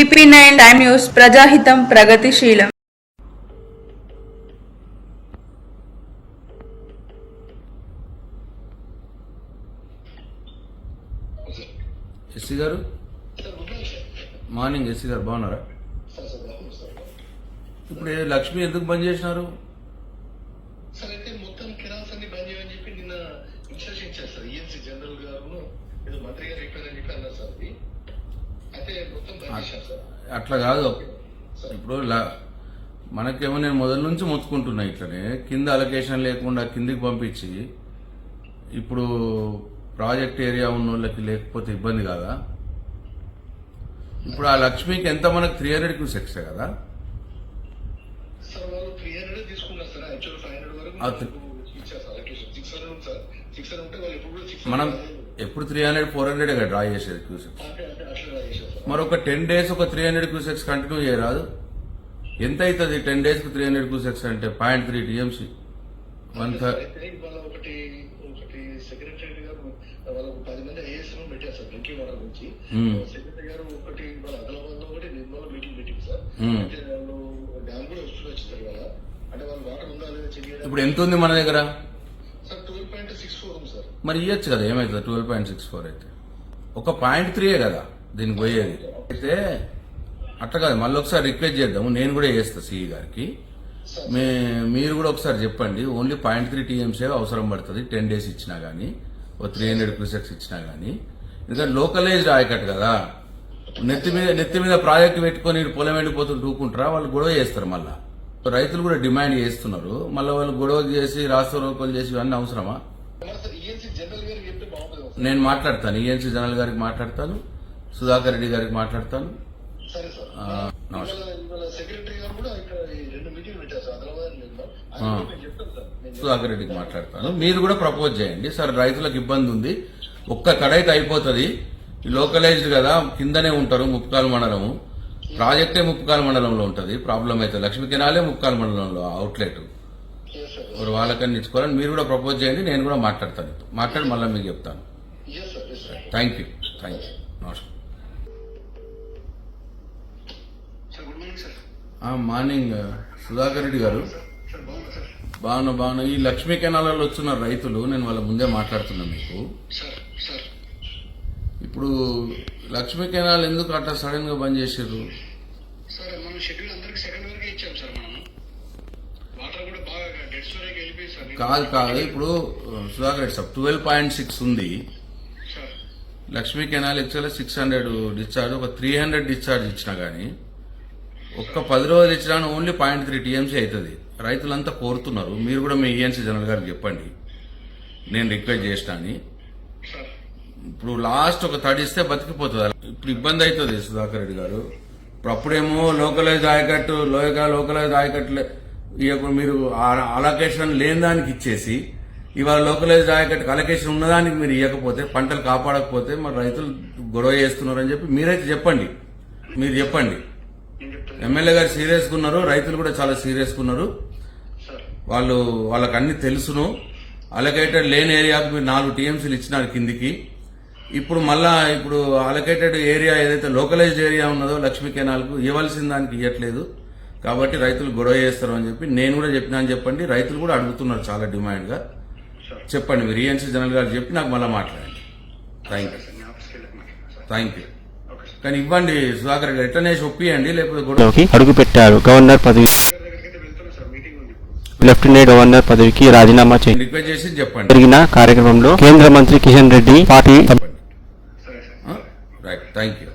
TP nine time news ప్రజాహితం ప్రగతిశీలం SC గారు? మార్నింగ్ ఎస్సీ గారు బాగున్నారా? ఇప్పుడు లక్ష్మి ఎందుకు బంద్ చేసినారు? సార్ అయితే మొత్తం కెనాల్స్ అన్ని బంద్ చేయమని చెప్పి నిన్న ఇన్స్ట్రక్షన్ ఇచ్చారు సార్ ఈఎన్సీ జనరల్ గారు ఏదో మంత్రి గారు చెప్పారని చెప్పి అన్నారు సార్ అది అయితే మొత్తం బంద్ చేశారు సార్ అట్లా కాదు. ఇప్పుడు మనకేమో నేను మొదటి నుంచి మొత్తుకుంటున్నా ఇట్లనే. కింద అలొకేషన్ లేకుండా కిందికి పంపించి ఇప్పుడు ప్రాజెక్ట్ ఏరియా ఉన్న వాళ్ళకి లేకపోతే ఇబ్బంది కాదా? ఇప్పుడు ఆ లక్ష్మికి ఎంత మనకు త్రీ హండ్రెడ్ క్యూసెక్స్ కదా మనం ఎప్పుడు three hundred four hundred draw చేసేది క్యూసెక్స్? మరొక టెన్ డేస్ ఒక త్రీ హండ్రెడ్ క్యూసెక్స్ కంటిన్యూ చేయరాదు. ఎంత అవుతుంది టెన్ డేస్కి త్రీ హండ్రెడ్ క్యూసెక్స్ అంటే పాయింట్ త్రీ టీఎంసీ. వన్ ఇప్పుడు ఎంత ఉంది మన దగ్గర? మరి ఇవ్వచ్చు కదా ఏమవుతుంది ట్వెల్వ్ పాయింట్ సిక్స్ ఫోర్ అయితే. ఒక పాయింట్ త్రీయే కదా. దీనికి పోయేది. అయితే అట్లా కాదు మళ్ళీ ఒకసారి రిక్వెస్ట్ చేద్దాము. నేను కూడా చేస్తా సిఈ గారికి. మే మీరు కూడా ఒకసారి చెప్పండి. ఓన్లీ పాయింట్ త్రీ టీఎంసీ అవసరం పడుతుంది. టెన్ డేస్ ఇచ్చినా గానీ ఓ త్రీ హండ్రెడ్ క్యూసెక్స్ ఇచ్చినా గానీ. ఎందుకంటే లోకలైజ్డ్ ఆయకట్ కదా. నెత్తి మీద నెత్తి మీద ప్రాజెక్ట్ పెట్టుకొని పొలం ఎండిపోతుంటే ఊకుంటారా వాళ్ళు గొడవ చేస్తారు మళ్ళా. రైతులు కూడా డిమాండ్ చేస్తున్నారు. మళ్ళీ వాళ్ళు గొడవ చేసి రాష్ట్ర రోకలు చేసి ఇవన్నీ అవసరమా? కదా నేను మాట్లాడతాను. ఈఎన్సీ జనరల్ గారికి మాట్లాడతాను. సుధాకర్ రెడ్డి గారికి మాట్లాడతాను. సుధాకర్ రెడ్డికి మాట్లాడతాను. మీరు కూడా ప్రపోజ్ చేయండి. సార్ రైతులకు ఇబ్బంది ఉంది. ఒక్క కడైతే అయిపోతుంది. లోకలైజ్డ్ కదా కిందనే ఉంటారు ముప్కాల్ మండలము. ప్రాజెక్టే ముప్కాల్ మండలంలో ఉంటుంది. ప్రాబ్లం అయితే లక్ష్మీ కెనాలే ముప్కాల్ మండలంలో అవుట్లెట్ మరి వాళ్ళకని ఇచ్చుకోవాలని మీరు కూడా ప్రపోజ్ చేయండి. నేను కూడా మాట్లాడతాను. మాట్లాడి మళ్ళీ మీకు చెప్తాను. థ్యాంక్ యూ థ్యాంక్ యూ నమస్కారం సార్ గుడ్ మార్నింగ్ సార్ ఆ, మార్నింగ్ సుధాకర్ రెడ్డి గారు. బాగున్నా బాగున్నా. ఈ లక్ష్మీ కెనాలలో వచ్చిన రైతులు నేను వాళ్ళ ముందే మాట్లాడుతున్నా మీకు. ఇప్పుడు లక్ష్మీ కెనాల్ ఎందుకు అట్లా సడన్గా బంద్ చేసారు కాదు కాదు. ఇప్పుడు Sudhakar Reddy sir twelve point six ఉంది. లక్ష్మీ కెనాల్ యాక్చువల్గా సిక్స్ హండ్రెడ్ డిశ్చార్జ్ ఒక త్రీ హండ్రెడ్ డిశ్చార్జ్ ఇచ్చినా గానీ ఒక్క పది రోజులు ఇచ్చినా ఓన్లీ పాయింట్ త్రీ టీఎంసీ అవుతుంది. రైతులంతా కోరుతున్నారు. మీరు కూడా మీ ఈఎన్సీ జనరల్ గారికి చెప్పండి. నేను రిక్వెస్ట్ చేసిన అని. ఇప్పుడు లాస్ట్ ఒక తడిస్తే ఇస్తే బతికిపోతుంది. ఇప్పుడు ఇబ్బంది అవుతుంది సుధాకర్ రెడ్డి గారు. ఇప్పుడు అప్పుడేమో లోకలైజ్ ఆయకట్టు లోయగా లోకలైజ్ ఆయకట్లు ఇవ్వకుండా మీరు అలొకేషన్ లేని దానికి ఇచ్చేసి ఇవాళ లోకలైజ్ ఆయకట్టు అలొకేషన్ ఉన్నదానికి మీరు ఇవ్వకపోతే పంటలు కాపాడకపోతే మరి రైతులు గొడవ చేస్తున్నారని చెప్పి మీరైతే చెప్పండి. మీరు చెప్పండి. ఎమ్మెల్యే గారు సీరియస్గా ఉన్నారు రైతులు కూడా చాలా సీరియస్గా ఉన్నారు. వాళ్ళు వాళ్ళకి అన్ని తెలుసును. అలొకేటెడ్ లేని ఏరియాకు మీరు నాలుగు టీఎంసీలు ఇచ్చినారు కిందికి. ఇప్పుడు మళ్ళా ఇప్పుడు అలొకేటెడ్ ఏరియా ఏదైతే లోకలైజ్డ్ ఏరియా ఉన్నదో లక్ష్మీ కెనాల్కు ఇవ్వాల్సిన దానికి ఇవ్వట్లేదు కాబట్టి రైతులు గొడవ చేస్తారు అని చెప్పి నేను కూడా చెప్పినా అని చెప్పండి. రైతులు కూడా అడుగుతున్నారు చాలా డిమాండ్గా చెప్పండి మీరు. ఈఎన్సీ జనరల్ గారు చెప్పి నాకు మళ్ళీ మాట్లాడండి. థ్యాంక్ యూ థ్యాంక్ యూ కానీ ఇవ్వండి సుధాకర్ గారు ఎట్లనేసి ఒప్పియండి లేకపోతే అడుగు పెట్టారు. గవర్నర్ పదవి లెఫ్టినెంట్ గవర్నర్ పదవికి రాజీనామా చేయండి రిక్వెస్ట్ చేసి చెప్పండి. జరిగిన కార్యక్రమంలో కేంద్ర మంత్రి Kishan Reddy party thank you